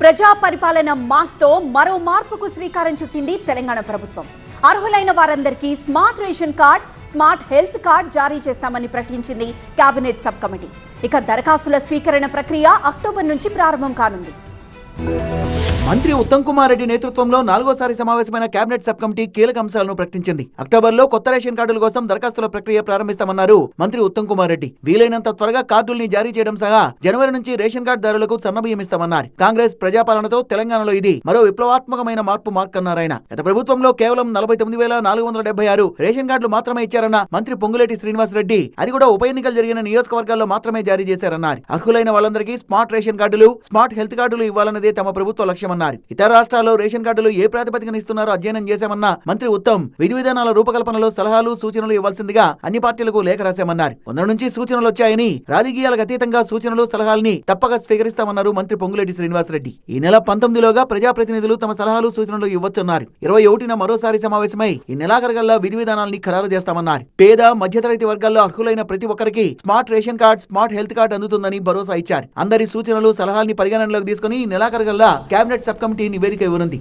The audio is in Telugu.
ప్రజా పరిపాలన మార్క్తో మరో మార్పుకు శ్రీకారం చుట్టింది తెలంగాణ ప్రభుత్వం. అర్హులైన వారందరికీ smart ration card smart health card జారీ చేస్తామని ప్రకటించింది కేబినెట్ సబ్ కమిటీ. ఇక దరఖాస్తుల స్వీకరణ ప్రక్రియ అక్టోబర్ నుంచి ప్రారంభం కానుంది. మంత్రి ఉత్తమ్ కుమార్ రెడ్డి నేతృత్వంలో నాలుగోసారి సమావేశమైన కేబినెట్ సబ్ కమిటీ కీలక అంశాలను ప్రకటించింది. అక్టోబర్లో కొత్త రేషన్ కార్డుల కోసం దరఖాస్తుల ప్రక్రియ ప్రారంభిస్తామన్నారు మంత్రి ఉత్తమ్ కుమార్ రెడ్డి. వీలైనంత త్వరగా కార్డుల్ని జారీ చేయడం సహా జనవరి నుంచి రేషన్ కార్డు దారులకు సన్నబియ్యం ఇస్తామన్నారు కాంగ్రెస్ ప్రజాపాలనతో తెలంగాణలో ఇది మరో విప్లవాత్మకమైన మార్పు మార్క్కన్నారు ఆయన గత ప్రభుత్వంలో కేవలం నలభై తొమ్మిది వేల నాలుగు వందల డెబ్బై ఆరు రేషన్ కార్డులు మాత్రమే ఇచ్చారన్న మంత్రి పొంగులేటి శ్రీనివాస్ రెడ్డి. అది కూడా ఉప ఎన్నికలు జరిగిన నియోజకవర్గాల్లో మాత్రమే జారీ చేశారన్నారు. అర్హులైన వాళ్ళందరికీ స్మార్ట్ రేషన్ కార్డులు స్మార్ట్ హెల్త్ కార్డులు ఇవ్వాలన్నదే తమ ప్రభుత్వ లక్ష్యమన్నారు ఇతర రాష్ట్రాల్లో రేషన్ కార్డులు ఏ ప్రాతిపదికన ఇస్తున్నారో అధ్యయనం చేశామన్న మంత్రి ఉత్తమ్ విధి విధానాల రూపకల్పనలో సలహాలు సూచనలు ఇవ్వాల్సిందిగా అన్ని పార్టీలకు లేఖ రాశామన్నారు. కొందరు నుంచి సూచనలు వచ్చాయని రాజకీయాలకు అతీతంగా సూచనలు సలహాల్ని తప్పక స్వీకరిస్తామన్నారు మంత్రి పొంగులేటి శ్రీనివాస్ రెడ్డి ఈ నెల పంతొమ్మిదిలోగా ప్రజాప్రతినిధులు తమ సలహాలు సూచనలు ఇవ్వచ్చన్నారు. ఇరవై ఒకటిన మరోసారి సమావేశమై ఈ నెలాఖరుగల్లా విధి విధానాల్ని ఖరారు చేస్తామన్నారు. పేద మధ్యతరగతి వర్గాల్లో అర్హులైన ప్రతి ఒక్కరికి smart ration card smart health card అందుతుందని భరోసా ఇచ్చారు. అందరి సూచనలు సలహాల్ని పరిగణనలోకి తీసుకుని నెలాఖరుగల్లా కేబినెట్ సబ్ కమిటీ నివేదిక ఇవ్వనుంది